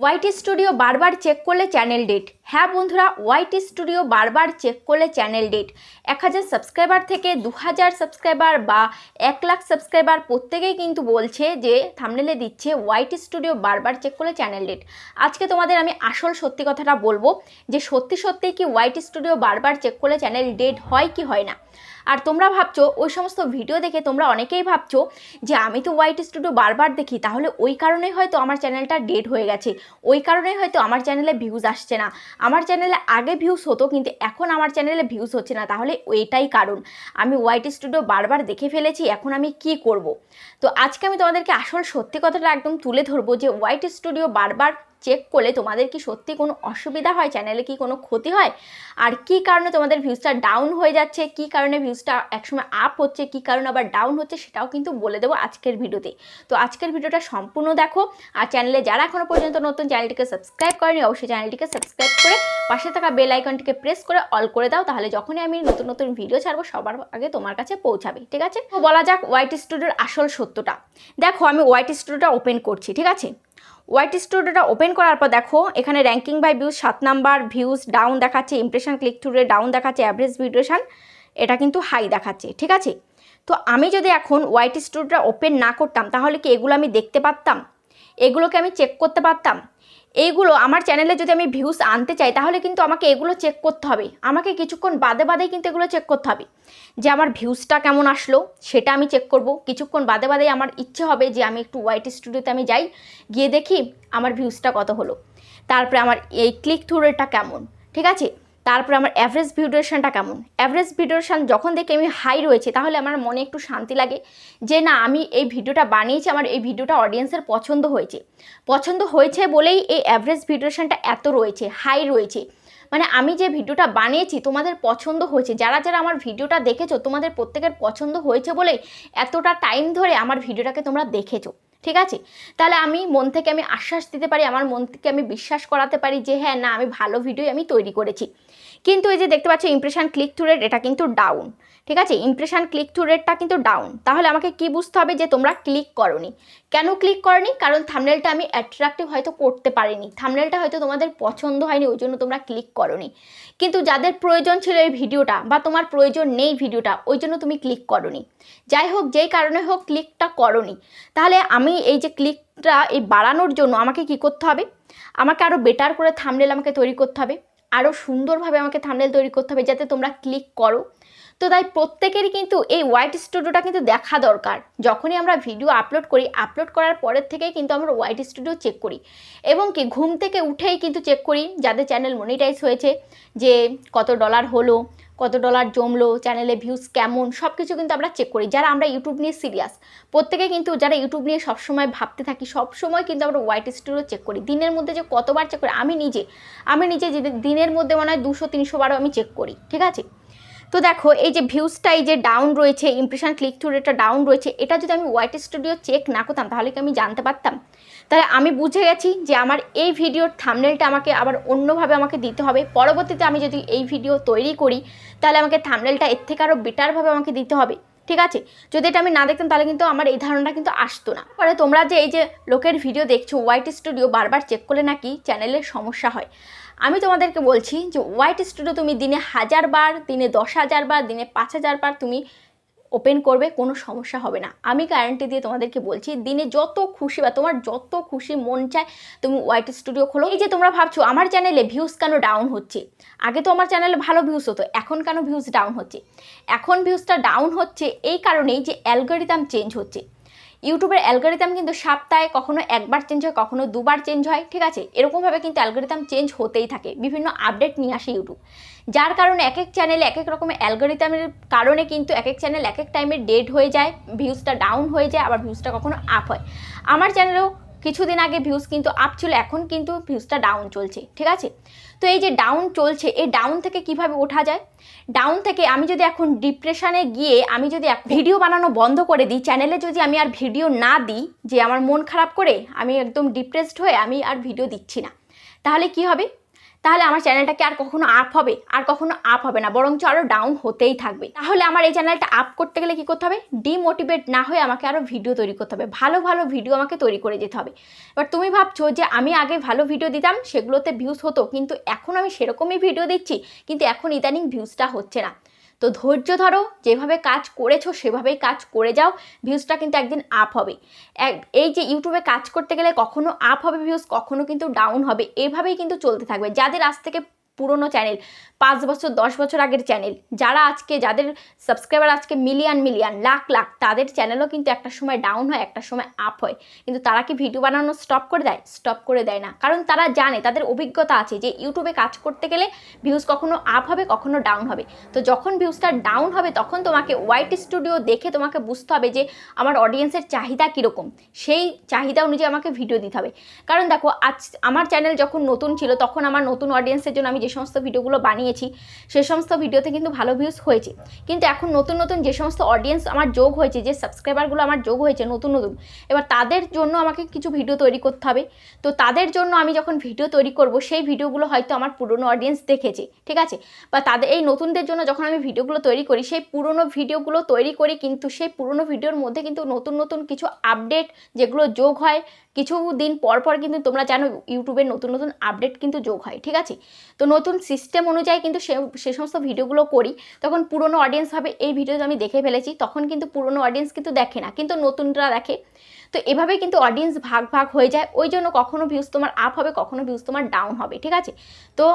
ওয়াইটি studio বারবার check করলে channel dead হ্যাঁ বন্ধুরা ওয়াইটি স্টুডিও বারবার চেক করলে চ্যানেল ডেট এক হাজার সাবস্ক্রাইবার থেকে দু হাজার সাবস্ক্রাইবার বা এক লাখ সাবস্ক্রাইবার প্রত্যেকেই কিন্তু বলছে যে থামনেলে দিচ্ছে ওয়াইটি স্টুডিও বারবার চেক করলে চ্যানেল ডেট আজকে তোমাদের আমি আসল সত্যি কথাটা বলব যে, সত্যি সত্যিই কি ওয়াইটি স্টুডিও বারবার চেক করলে চ্যানেল ডেট হয় কি হয় না। আর তোমরা ভাবছ, ওই সমস্ত ভিডিও দেখে তোমরা অনেকেই ভাবছ যে, আমি তো ওয়াইটি স্টুডিও বারবার দেখি, তাহলে ওই কারণেই হয়তো আমার চ্যানেলটা ডেড হয়ে গেছে। ওই কারণেই হয়তো আমার চ্যানেলে ভিউজ আসছে না। আমার চ্যানেলে আগে ভিউস হতো, কিন্তু এখন আমার চ্যানেলে ভিউস হচ্ছে না। তাহলে এটাই কারণ। আমি ওয়াইটি স্টুডিও বারবার দেখে ফেলেছি, এখন আমি কি করব? তো আজকে আমি তোমাদেরকে আসল সত্যি কথাটা একদম তুলে ধরবো যে হোয়াইট স্টুডিও বারবার চেক করলে তোমাদের কি সত্যি কোনো অসুবিধা হয়? চ্যানেলে কি কোনো ক্ষতি হয়? আর কি কারণে তোমাদের ভিউজটা ডাউন হয়ে যাচ্ছে? কি কারণে ভিউজটা একসময় আপ হচ্ছে? কি কারণে আবার ডাউন হচ্ছে? সেটাও কিন্তু বলে দেবো আজকের ভিডিওতে। তো আজকের ভিডিওটা সম্পূর্ণ দেখো। আর চ্যানেলে যারা এখনও পর্যন্ত নতুন চ্যানেলটিকে সাবস্ক্রাইব করেনি, অবশ্যই চ্যানেলটিকে সাবস্ক্রাইব করে পাশে থাকা বেল আইকনটিকে প্রেস করে অল করে দাও। তাহলে যখনই আমি নতুন নতুন ভিডিও ছাড়বো, সবার আগে তোমার কাছে পৌঁছাবে। ঠিক আছে? তো বলা যাক ওয়াইটি স্টুডিওর আসল সত্যটা। দেখো, আমি ওয়াইটি স্টুডিওটা ওপেন করছি, ঠিক আছে? ওয়াইটি স্টুডিওটা ওপেন করার পর দেখো, এখানে র্যাঙ্কিং বাই ভিউজ সাত নাম্বার ভিউজ ডাউন দেখাচ্ছে ইমপ্রেশন ক্লিক থ্রুরে ডাউন দেখাচ্ছে অ্যাভারেজ ভিডিওশান এটা কিন্তু হাই দেখাচ্ছে, ঠিক আছে? তো আমি যদি এখন ওয়াইটি স্টুডিওটা ওপেন না করতাম, তাহলে কি এগুলো আমি দেখতে পারতাম? এগুলোকে আমি চেক করতে পারতাম। এইগুলো আমার চ্যানেলে যদি আমি ভিউজ আনতে চাই, তাহলে কিন্তু আমাকে এগুলো চেক করতে হবে। আমাকে কিছুক্ষণ বাদে বাদেই কিন্তু এগুলো চেক করতে হবে। যে আমার ভিউসটা কেমন আসলো, সেটা আমি চেক করব। কিছুক্ষণ বাদে বাদেই আমার ইচ্ছে হবে যে আমি একটু ওয়াইটি স্টুডিওতে আমি যাই, গিয়ে দেখি আমার ভিউজটা কত হলো। তারপরে আমার এই ক্লিক থ্রু রেটটা কেমন, ঠিক আছে? তারপরে আমার অ্যাভারেজ ভিডিওশনটা কেমন? অ্যাভারেজ ভিডিওশন যখন দেখি আমি হাই রয়েছে, তাহলে আমার মনে একটু শান্তি লাগে যে, না, আমি এই ভিডিওটা বানিয়েছি, আমার এই ভিডিওটা অডিয়েন্সের পছন্দ হয়েছে। পছন্দ হয়েছে বলেই এই অ্যাভারেজ ভিডিওশনটা এত রয়েছে হাই রয়েছে। মানে আমি যে ভিডিওটা বানিয়েছি, তোমাদের পছন্দ হয়েছে। যারা যারা আমার ভিডিওটা দেখেছ, তোমাদের প্রত্যেকের পছন্দ হয়েছে বলেই এতটা টাইম ধরে আমার ভিডিওটাকে তোমরা দেখেছ। ঠিক আছে? তাহলে আমি মন থেকে আমি আশ্বাস দিতে পারি, আমার মন থেকে আমি বিশ্বাস করাতে পারি যে হ্যাঁ না, আমি ভালো ভিডিও আমি তৈরি করেছি। কিন্তু এই যে দেখতে পাচ্ছ ইমপ্রেশন ক্লিক টু রেট এটা কিন্তু ডাউন ঠিক আছে? ইমপ্রেশন ক্লিক টু রেটটা কিন্তু ডাউন তাহলে আমাকে কি বুঝতে হবে যে তোমরা ক্লিক করনি? কেন ক্লিক করনি? কারণ থামনেলটা আমি অ্যাট্রাকটিভ হয়তো করতে পারিনি। থামনেলটা হয়তো তোমাদের পছন্দ হয়নি, ওই জন্য তোমরা ক্লিক করনি। কিন্তু যাদের প্রয়োজন ছিল এই ভিডিওটা বা তোমার প্রয়োজন নেই ভিডিওটা ওই জন্য তুমি ক্লিক করনি। যাই হোক যেই কারণে হোক ক্লিকটা করনি। তাহলে আমি এই যে ক্লিকটা এই বাড়ানোর জন্য আমাকে কি করতে হবে? আমাকে আরও বেটার করে থামলেল আমাকে তৈরি করতে হবে। আরও সুন্দরভাবে আমাকে থামনেল তৈরি করতে হবে যাতে তোমরা ক্লিক করো। তো তাই প্রত্যেকেরই কিন্তু এই হোয়াইট স্টুডিওটা কিন্তু দেখা দরকার। যখনই আমরা ভিডিও আপলোড করি আপলোড করার পরের থেকেই কিন্তু আমরা হোয়াইট স্টুডিও চেক করি। এবং কি, ঘুম থেকে উঠেই কিন্তু চেক করি, যাদের চ্যানেল মনিটাইজ হয়েছে, যে কত ডলার হলো কত ডলার জমলো চ্যানেলে ভিউজ কেমন সব কিছু কিন্তু আমরা চেক করি। যারা আমরা ইউটিউব নিয়ে সিরিয়াস প্রত্যেকে কিন্তু যারা ইউটিউব নিয়ে সবসময় ভাবতে থাকি, সবসময় কিন্তু আমরা হোয়াইট স্টুডিও চেক করি। দিনের মধ্যে যে কতবার চেক করি, আমি নিজে আমি নিজে দিনের মধ্যে মনে হয় দুশো, তিনশো বারও আমি চেক করি, ঠিক আছে? তো দেখো, এই যে ভিউজটা, এই যে ডাউন রয়েছে ইমপ্রেশন ক্লিক টু রেটটা ডাউন রয়েছে, এটা যদি আমি হোয়াইট স্টুডিও চেক না করতাম, তাহলে কি আমি জানতে পারতাম? তাহলে আমি বুঝে গেছি যে আমার এই ভিডিওর থামনেলটা আমাকে আবার অন্যভাবে আমাকে দিতে হবে। পরবর্তীতে আমি যদি এই ভিডিও তৈরি করি, তাহলে আমাকে থামনেলটা এর থেকে আরও বেটারভাবে আমাকে দিতে হবে। ঠিক আছে? যদি এটা আমি না দেখতাম, তাহলে কিন্তু আমার এই ধারণাটা কিন্তু আসতো না। পরে তোমরা যে এই যে লোকের ভিডিও দেখছ হোয়াইট স্টুডিও বারবার চেক করলে নাকি চ্যানেলের সমস্যা হয়। আমি তোমাদেরকে বলছি যে হোয়াইট স্টুডিও তুমি দিনে হাজার বার, দিনে দশ হাজার বার, দিনে পাঁচ হাজার বার তুমি ওপেন করবে, কোনো সমস্যা হবে না। আমি গ্যারান্টি দিয়ে তোমাদেরকে বলছি, দিনে যত খুশি বা তোমার যত খুশি মন চায়, তুমি হোয়াইট স্টুডিও খোলো। এই যে তোমরা ভাবছ, আমার চ্যানেলে ভিউজ কেন ডাউন হচ্ছে? আগে তো আমার চ্যানেলে ভালো ভিউজ হতো, এখন কেন ভিউজ ডাউন হচ্ছে? এখন ভিউজটা ডাউন হচ্ছে এই কারণেই যে অ্যালগোরিদাম চেঞ্জ হচ্ছে। ইউটিউবের অ্যালগোরিদম কিন্তু সপ্তাহে কখনো একবার চেঞ্জ হয়, কখনো দুবার চেঞ্জ হয়, ঠিক আছে? এরকমভাবে কিন্তু অ্যালগোরিদম চেঞ্জ হতেই থাকে, বিভিন্ন আপডেট নিয়ে আসে ইউটিউব। যার কারণে এক এক চ্যানেলে এক এক রকমের অ্যালগোরিদমের কারণে কিন্তু এক এক চ্যানেল এক এক টাইমে ডেড হয়ে যায় ভিউজটা ডাউন হয়ে যায়, আবার ভিউজটা কখনো আপ হয়। আমার চ্যানেলেও কিছুদিন আগে ভিউজ কিন্তু আপ ছিল, এখন কিন্তু ভিউজটা ডাউন চলছে, ঠিক আছে? তো এই যে ডাউন চলছে, এই ডাউন থেকে কীভাবে ওঠা যায়? ডাউন থেকে আমি যদি এখন ডিপ্রেশনে গিয়ে আমি যদি ভিডিও বানানো বন্ধ করে দিই চ্যানেলে যদি আমি আর ভিডিও না দিই, যে আমার মন খারাপ করে, আমি একদম ডিপ্রেসড হয়ে আমি আর ভিডিও দিচ্ছি না, তাহলে কি হবে? তাহলে আমার চ্যানেলটাকে আর কখনো আপ হবে, আর কখনো আপ হবে না, বরঞ্চ আরও ডাউন হতেই থাকবে। তাহলে আমার এই চ্যানেলটা আপ করতে গেলে কি করতে হবে? ডিমোটিভেট না হয়ে আমাকে আরও ভিডিও তৈরি করতে হবে। ভালো ভালো ভিডিও আমাকে তৈরি করে যেতে হবে। এবার তুমি ভাবছ যে আমি আগে ভালো ভিডিও দিতাম, সেগুলোতে ভিউজ হতো, কিন্তু এখন আমি সেরকমই ভিডিও দিচ্ছি, কিন্তু এখন ইদানিং ভিউজটা হচ্ছে না। তো ধৈর্য ধরো, যেভাবে কাজ করেছ সেভাবেই কাজ করে যাও ভিউজটা কিন্তু একদিন আপ হবে। এই যে ইউটিউবে কাজ করতে গেলে কখনো আপ হবে ভিউজ কখনো কিন্তু ডাউন হবে, এভাবেই কিন্তু চলতে থাকবে। যাদের আজ থেকে পুরনো চ্যানেল পাঁচ বছর, দশ বছর আগের চ্যানেল যারা আজকে, যাদের সাবস্ক্রাইবার আজকে মিলিয়ন মিলিয়ন লাখ লাখ, তাদের চ্যানেলও কিন্তু একটা সময় ডাউন হয়, একটা সময় আপ হয়। কিন্তু তারা কি ভিডিও বানানো স্টপ করে দেয়? স্টপ করে দেয় না। কারণ তারা জানে, তাদের অভিজ্ঞতা আছে যে ইউটিউবে কাজ করতে গেলে ভিউজ কখনো আপ হবে, কখনো ডাউন হবে। তো যখন ভিউজটা ডাউন হবে, তখন তোমাকে হোয়াইট স্টুডিও দেখে তোমাকে বুঝতে হবে যে আমার অডিয়েন্সের চাহিদা কীরকম। সেই চাহিদা অনুযায়ী আমাকে ভিডিও দিতে হবে। কারণ দেখো, আজ আমার চ্যানেল যখন নতুন ছিল, তখন আমার নতুন অডিয়েন্সের জন্য আমি যে সমস্ত ভিডিওগুলো বানিয়েছি, সে সমস্ত ভিডিওতে কিন্তু ভালো ভিউজ হয়েছে। কিন্তু এখন নতুন নতুন যে সমস্ত অডিয়েন্স আমার যোগ হয়েছে, যে সাবস্ক্রাইবারগুলো আমার যোগ হয়েছে নতুন নতুন, এবার তাদের জন্য আমাকে কিছু ভিডিও তৈরি করতে হবে। তো তাদের জন্য আমি যখন ভিডিও তৈরি করব, সেই ভিডিওগুলো হয়তো আমার পুরনো অডিয়েন্স দেখেছে, ঠিক আছে? বা তাদের, এই নতুনদের জন্য যখন আমি ভিডিওগুলো তৈরি করি, সেই পুরনো ভিডিওগুলো তৈরি করি কিন্তু সেই পুরনো ভিডিওর মধ্যে কিন্তু নতুন নতুন কিছু আপডেট যেগুলো যোগ হয়, কিছু দিন পর পর কিন্তু তোমরা জানো ইউটিউবের নতুন নতুন আপডেট কিন্তু যোগ হয়, ঠিক আছে? তো নতুন সিস্টেম অনুযায়ী কিন্তু সে সে সমস্ত ভিডিওগুলো করি, তখন পুরনো অডিয়েন্স ভাবে এই ভিডিও আমি দেখে ফেলেছি, তখন কিন্তু পুরনো অডিয়েন্স কিন্তু দেখে না, কিন্তু নতুনরা দেখে। তো এভাবে কিন্তু অডিয়েন্স ভাগ ভাগ হয়ে যায়, ওই জন্য কখনো ভিউজ তোমার আপ হবে, কখনো ভিউজ তোমার ডাউন হবে, ঠিক আছে? তো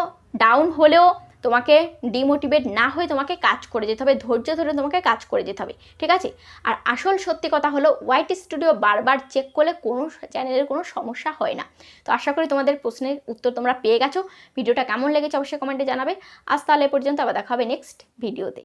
ডাউন হলেও তোমাকে ডিমোটিভেট না হয়ে তোমাকে কাজ করে যেতে হবে, ধৈর্য ধরে তোমাকে কাজ করে যেতে হবে, ঠিক আছে? আর আসল সত্যি কথা হলো হোয়াইট স্টুডিও বারবার চেক করলে কোনো চ্যানেলের কোনো সমস্যা হয় না। তো আশা করি তোমাদের প্রশ্নের উত্তর তোমরা পেয়ে গেছো। ভিডিওটা কেমন লেগেছে অবশ্যই কমেন্টে জানাবে। আজ তাহলে পর্যন্ত, আবার দেখা হবে নেক্সট ভিডিওতে